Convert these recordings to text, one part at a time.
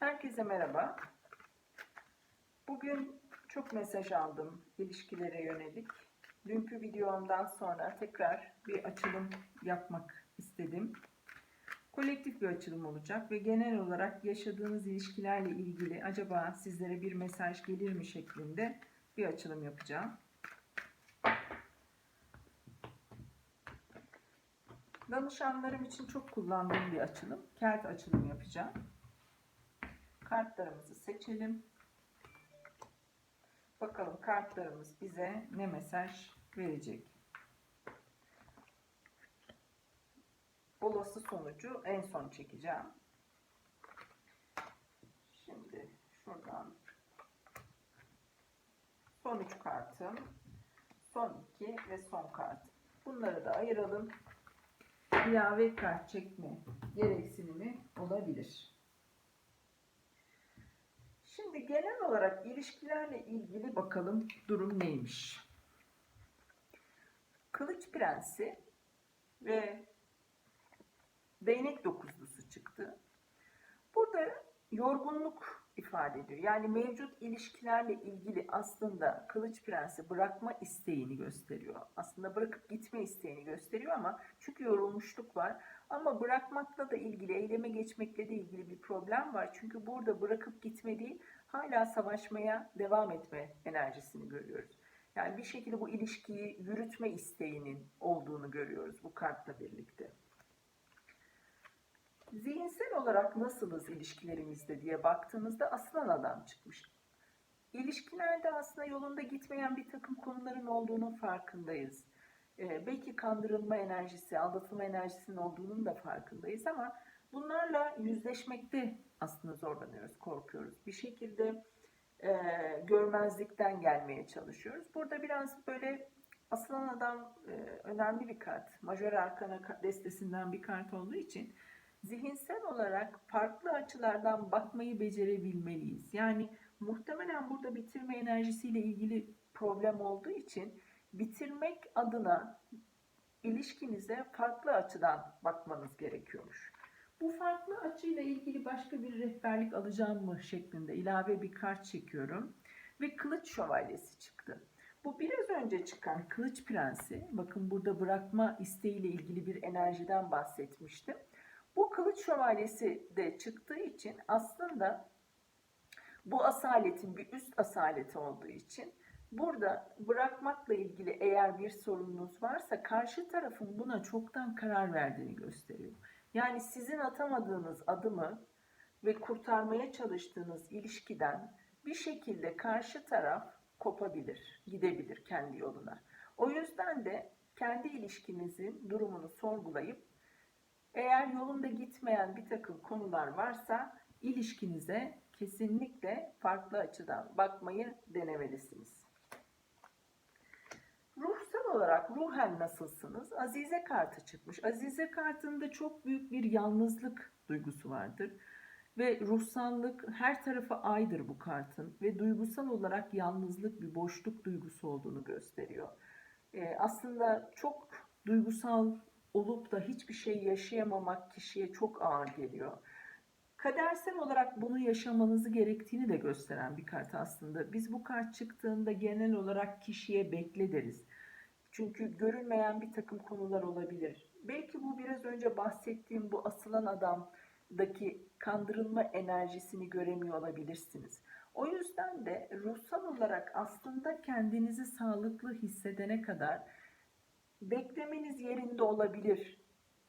Herkese merhaba. Bugün çok mesaj aldım ilişkilere yönelik. Dünkü videomdan sonra tekrar bir açılım yapmak istedim. Kolektif bir açılım olacak ve genel olarak yaşadığınız ilişkilerle ilgili acaba sizlere bir mesaj gelir mi şeklinde bir açılım yapacağım. Danışanlarım için çok kullandığım bir açılım. Kart açılım yapacağım. Kartlarımızı seçelim. Bakalım kartlarımız bize ne mesaj verecek. Olası sonucu en son çekeceğim. Şimdi şuradan son 3 kartım, son 2 ve son kartım. Bunları da ayıralım. İlave kart çekme gereksinimi olabilir. Şimdi genel olarak ilişkilerle ilgili bakalım durum neymiş. Kılıç Prensi ve değnek dokuzlusu çıktı. Burada yorgunluk ifade ediyor. Yani mevcut ilişkilerle ilgili aslında Kılıç Prensi bırakma isteğini gösteriyor. Aslında bırakıp gitme isteğini gösteriyor ama çünkü yorulmuşluk var. Ama bırakmakla da ilgili, eyleme geçmekle de ilgili bir problem var. Çünkü burada bırakıp gitme değil, hala savaşmaya devam etme enerjisini görüyoruz. Yani bir şekilde bu ilişkiyi yürütme isteğinin olduğunu görüyoruz bu kartla birlikte. Zihinsel olarak nasılız ilişkilerimizde diye baktığımızda aslan adam çıkmış. İlişkilerde aslında yolunda gitmeyen bir takım konuların olduğunun farkındayız. Ee, belki kandırılma enerjisi, aldatılma enerjisinin olduğunun da farkındayız ama bunlarla yüzleşmekte aslında zorlanıyoruz, korkuyoruz. Bir şekilde e, görmezlikten gelmeye çalışıyoruz. Burada biraz böyle aslan adam e, önemli bir kart. Majör arkana destesinden bir kart olduğu için zihinsel olarak farklı açılardan bakmayı becerebilmeliyiz. Yani muhtemelen burada bitirme enerjisiyle ilgili problem olduğu için bitirmek adına ilişkinize farklı açıdan bakmanız gerekiyormuş. Bu farklı açıyla ilgili başka bir rehberlik alacağım mı şeklinde ilave bir kart çekiyorum ve kılıç şövalyesi çıktı. Bu biraz önce çıkan kılıç prensi, bakın burada bırakma isteğiyle ilgili bir enerjiden bahsetmiştim. Bu kılıç şövalyesi de çıktığı için aslında bu asaletin bir üst asaleti olduğu için burada bırakmakla ilgili eğer bir sorununuz varsa karşı tarafın buna çoktan karar verdiğini gösteriyor. Yani sizin atamadığınız adımı ve kurtarmaya çalıştığınız ilişkiden bir şekilde karşı taraf kopabilir, gidebilir kendi yoluna. O yüzden de kendi ilişkinizin durumunu sorgulayıp eğer yolunda gitmeyen bir takım konular varsa ilişkinize kesinlikle farklı açıdan bakmayı denemelisiniz. Ruhsal olarak ruhen nasılsınız? Azize kartı çıkmış. Azize kartında çok büyük bir yalnızlık duygusu vardır. Ve ruhsallık her tarafı aydır bu kartın. Ve duygusal olarak yalnızlık bir boşluk duygusu olduğunu gösteriyor. Ee, aslında çok duygusal olup da hiçbir şey yaşayamamak kişiye çok ağır geliyor. Kadersel olarak bunu yaşamanızı gerektiğini de gösteren bir kart aslında. Biz bu kart çıktığında genel olarak kişiye bekle deriz. Çünkü görünmeyen bir takım konular olabilir. Belki bu biraz önce bahsettiğim bu asılan adamdaki kandırılma enerjisini göremiyor olabilirsiniz. O yüzden de ruhsal olarak aslında kendinizi sağlıklı hissedene kadar beklemeniz yerinde olabilir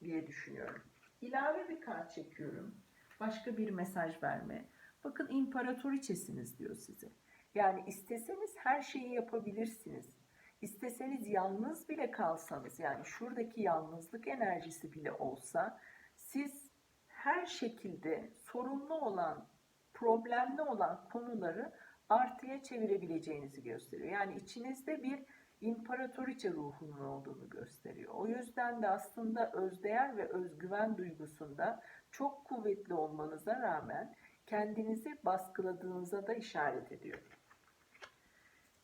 diye düşünüyorum. İlave bir kart çekiyorum. Başka bir mesaj verme. Bakın imparatoriçesiniz diyor size. Yani isteseniz her şeyi yapabilirsiniz. İsteseniz yalnız bile kalsanız yani şuradaki yalnızlık enerjisi bile olsa siz her şekilde sorunlu olan, problemli olan konuları artıya çevirebileceğinizi gösteriyor. Yani içinizde bir imparatoriçe ruhunun olduğunu gösteriyor. O yüzden de aslında özdeğer ve özgüven duygusunda çok kuvvetli olmanıza rağmen kendinizi baskıladığınıza da işaret ediyor.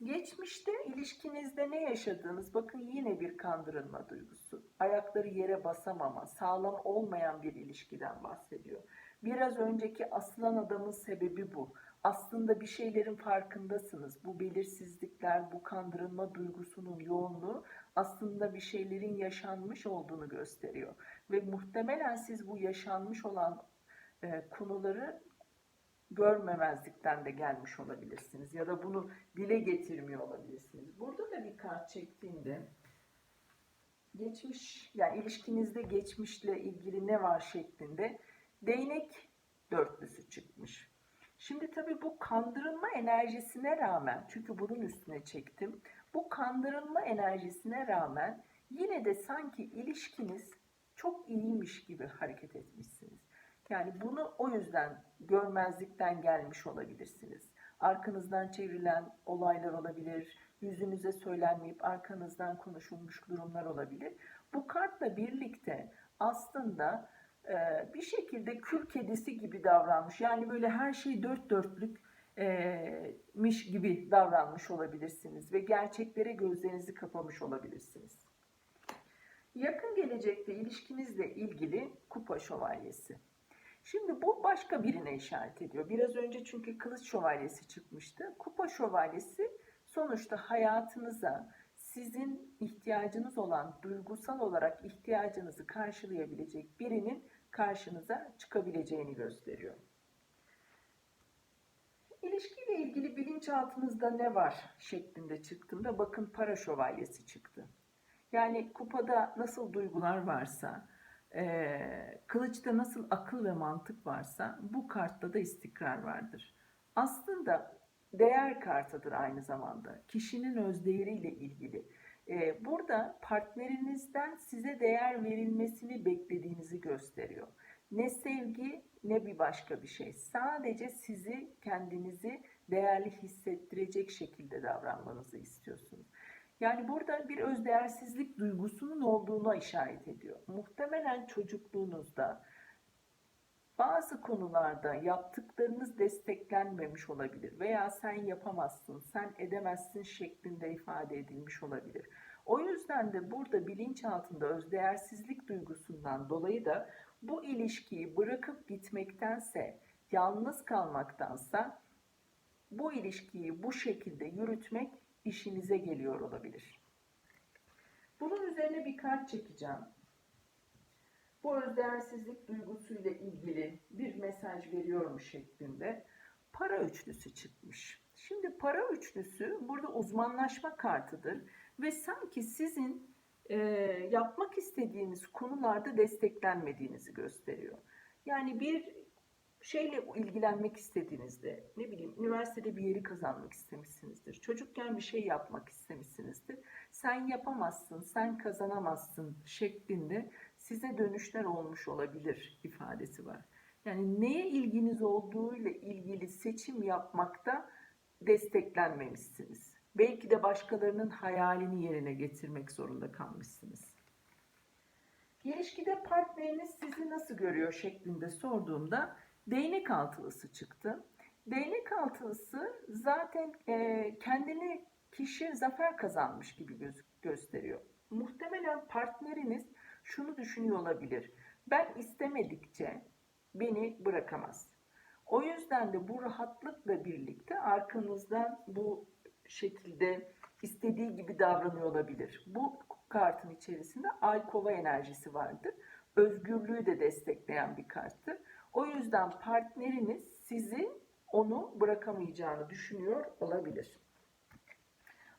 Geçmişte ilişkinizde ne yaşadığınız bakın yine bir kandırılma duygusu. Ayakları yere basamama, sağlam olmayan bir ilişkiden bahsediyor. Biraz önceki asılan adamın sebebi bu. Aslında bir şeylerin farkındasınız. Bu belirsizlikler, bu kandırılma duygusunun yoğunluğu aslında bir şeylerin yaşanmış olduğunu gösteriyor. Ve muhtemelen siz bu yaşanmış olan e, konuları görmemezlikten de gelmiş olabilirsiniz. Ya da bunu dile getirmiyor olabilirsiniz. Burada da bir kart çektiğimde geçmiş yani ilişkinizde geçmişle ilgili ne var şeklinde değnek dörtlüsü çıkmış. Şimdi tabii bu kandırılma enerjisine rağmen çünkü bunun üstüne çektim. Bu kandırılma enerjisine rağmen yine de sanki ilişkiniz çok iyiymiş gibi hareket etmişsiniz. Yani bunu o yüzden görmezlikten gelmiş olabilirsiniz. Arkanızdan çevrilen olaylar olabilir, yüzünüze söylenmeyip arkanızdan konuşulmuş durumlar olabilir. Bu kartla birlikte aslında e, bir şekilde kül kedisi gibi davranmış. Yani böyle her şey dört dörtlük e, miş gibi davranmış olabilirsiniz ve gerçeklere gözlerinizi kapamış olabilirsiniz. Yakın gelecekte ilişkinizle ilgili kupa şövalyesi. Şimdi bu başka birine işaret ediyor. Biraz önce çünkü kılıç şövalyesi çıkmıştı. Kupa şövalyesi sonuçta hayatınıza sizin ihtiyacınız olan duygusal olarak ihtiyacınızı karşılayabilecek birinin karşınıza çıkabileceğini gösteriyor. İlişkiyle ilgili bilinçaltınızda ne var şeklinde çıktığında bakın para şövalyesi çıktı. Yani kupada nasıl duygular varsa, e, kılıçta nasıl akıl ve mantık varsa bu kartta da istikrar vardır. Aslında değer kartıdır aynı zamanda. Kişinin özdeğeriyle ilgili. E, burada partnerinizden size değer verilmesini beklediğinizi gösteriyor. Ne sevgi ne bir başka bir şey. Sadece sizi kendinizi değerli hissettirecek şekilde davranmanızı istiyorsunuz. Yani burada bir özdeğersizlik duygusunun olduğuna işaret ediyor. Muhtemelen çocukluğunuzda bazı konularda yaptıklarınız desteklenmemiş olabilir veya sen yapamazsın, sen edemezsin şeklinde ifade edilmiş olabilir. O yüzden de burada bilinçaltında özdeğersizlik duygusundan dolayı da bu ilişkiyi bırakıp gitmektense, yalnız kalmaktansa bu ilişkiyi bu şekilde yürütmek işinize geliyor olabilir. Bunun üzerine bir kart çekeceğim. Bu özdeğersizlik duygusuyla ilgili bir mesaj veriyormuş şeklinde para üçlüsü çıkmış. Şimdi para üçlüsü burada uzmanlaşma kartıdır ve sanki sizin e, yapmak istediğiniz konularda desteklenmediğinizi gösteriyor. Yani bir şeyle ilgilenmek istediğinizde, ne bileyim üniversitede bir yeri kazanmak istemişsinizdir. Çocukken bir şey yapmak istemişsinizdir. Sen yapamazsın, sen kazanamazsın şeklinde size dönüşler olmuş olabilir ifadesi var. Yani neye ilginiz olduğuyla ilgili seçim yapmakta desteklenmemişsiniz. Belki de başkalarının hayalini yerine getirmek zorunda kalmışsınız. İlişkide partneriniz sizi nasıl görüyor şeklinde sorduğumda değnek altılısı çıktı. Değnek altılısı zaten e, kendini kişi zafer kazanmış gibi göz, gösteriyor. Muhtemelen partneriniz şunu düşünüyor olabilir. Ben istemedikçe beni bırakamaz. O yüzden de bu rahatlıkla birlikte arkanızdan bu şekilde istediği gibi davranıyor olabilir. Bu kartın içerisinde ay kova enerjisi vardır. Özgürlüğü de destekleyen bir karttır. O yüzden partneriniz sizi onu bırakamayacağını düşünüyor olabilir.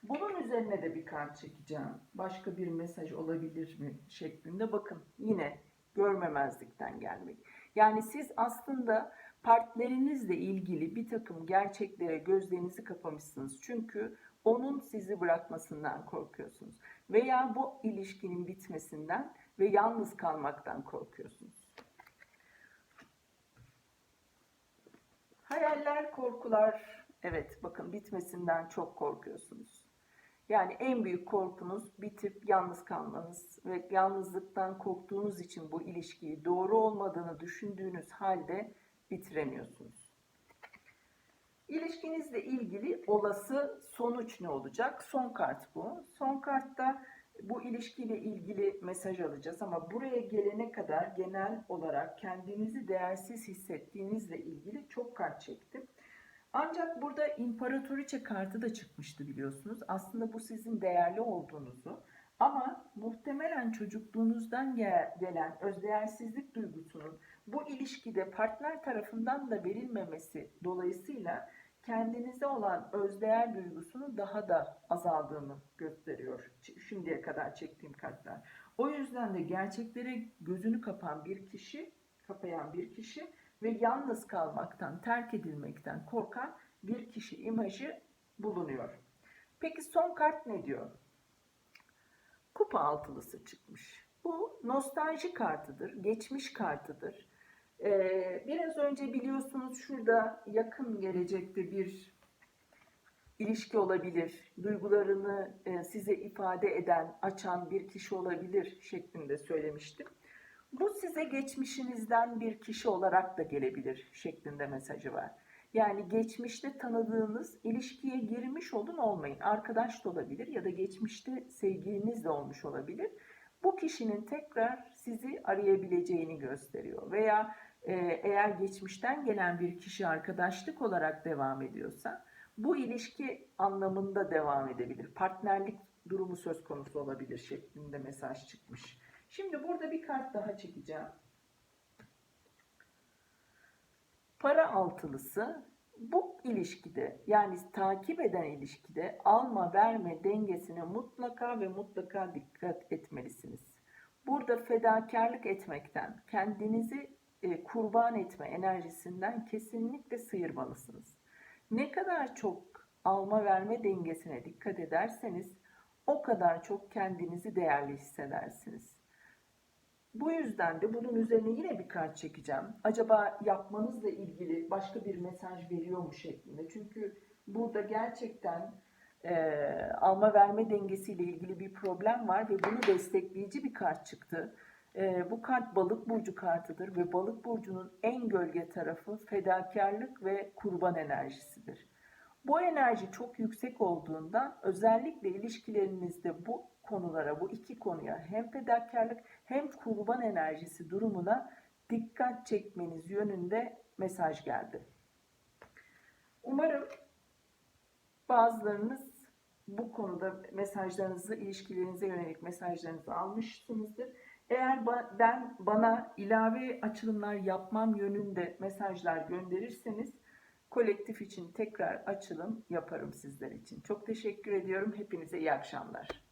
Bunun üzerine de bir kart çekeceğim. Başka bir mesaj olabilir mi şeklinde. Bakın yine görmemezlikten gelmek. Yani siz aslında partnerinizle ilgili bir takım gerçeklere gözlerinizi kapamışsınız. Çünkü onun sizi bırakmasından korkuyorsunuz. Veya bu ilişkinin bitmesinden ve yalnız kalmaktan korkuyorsunuz. Hayaller, korkular, evet bakın bitmesinden çok korkuyorsunuz. Yani en büyük korkunuz bitip yalnız kalmanız ve yalnızlıktan korktuğunuz için bu ilişkiyi doğru olmadığını düşündüğünüz halde bitiremiyorsunuz. İlişkinizle ilgili olası sonuç ne olacak? Son kart bu. Son kartta bu ilişkiyle ilgili mesaj alacağız ama buraya gelene kadar genel olarak kendinizi değersiz hissettiğinizle ilgili çok kart çektim. Ancak burada imparatoriçe kartı da çıkmıştı biliyorsunuz. Aslında bu sizin değerli olduğunuzu ama muhtemelen çocukluğunuzdan gel- gelen özdeğersizlik duygusunun bu ilişkide partner tarafından da verilmemesi dolayısıyla kendinize olan özdeğer duygusunun daha da azaldığını gösteriyor. Şimdiye kadar çektiğim kartlar. O yüzden de gerçeklere gözünü kapan bir kişi, kapayan bir kişi ve yalnız kalmaktan, terk edilmekten korkan bir kişi imajı bulunuyor. Peki son kart ne diyor? Kupa altılısı çıkmış. Bu nostalji kartıdır, geçmiş kartıdır. Ee, biraz önce biliyorsunuz şurada yakın gelecekte bir ilişki olabilir, duygularını e, size ifade eden, açan bir kişi olabilir şeklinde söylemiştim. Bu size geçmişinizden bir kişi olarak da gelebilir şeklinde mesajı var. Yani geçmişte tanıdığınız ilişkiye girmiş olun olmayın. Arkadaş da olabilir ya da geçmişte sevgiliniz de olmuş olabilir. Bu kişinin tekrar sizi arayabileceğini gösteriyor. Veya eğer geçmişten gelen bir kişi arkadaşlık olarak devam ediyorsa bu ilişki anlamında devam edebilir. Partnerlik durumu söz konusu olabilir şeklinde mesaj çıkmış. Şimdi burada bir kart daha çekeceğim. Para altılısı bu ilişkide yani takip eden ilişkide alma verme dengesine mutlaka ve mutlaka dikkat etmelisiniz. Burada fedakarlık etmekten, kendinizi e, kurban etme enerjisinden kesinlikle sıyırmalısınız. Ne kadar çok alma verme dengesine dikkat ederseniz o kadar çok kendinizi değerli hissedersiniz. Bu yüzden de bunun üzerine yine bir kart çekeceğim. Acaba yapmanızla ilgili başka bir mesaj veriyor mu şeklinde. Çünkü burada gerçekten e, alma verme dengesiyle ilgili bir problem var ve bunu destekleyici bir kart çıktı. E, bu kart balık burcu kartıdır ve balık burcunun en gölge tarafı fedakarlık ve kurban enerjisidir. Bu enerji çok yüksek olduğundan özellikle ilişkilerinizde bu konulara, bu iki konuya hem fedakarlık hem kurban enerjisi durumuna dikkat çekmeniz yönünde mesaj geldi. Umarım bazılarınız bu konuda mesajlarınızı, ilişkilerinize yönelik mesajlarınızı almışsınızdır. Eğer ben bana ilave açılımlar yapmam yönünde mesajlar gönderirseniz kolektif için tekrar açılım yaparım sizler için. Çok teşekkür ediyorum. Hepinize iyi akşamlar.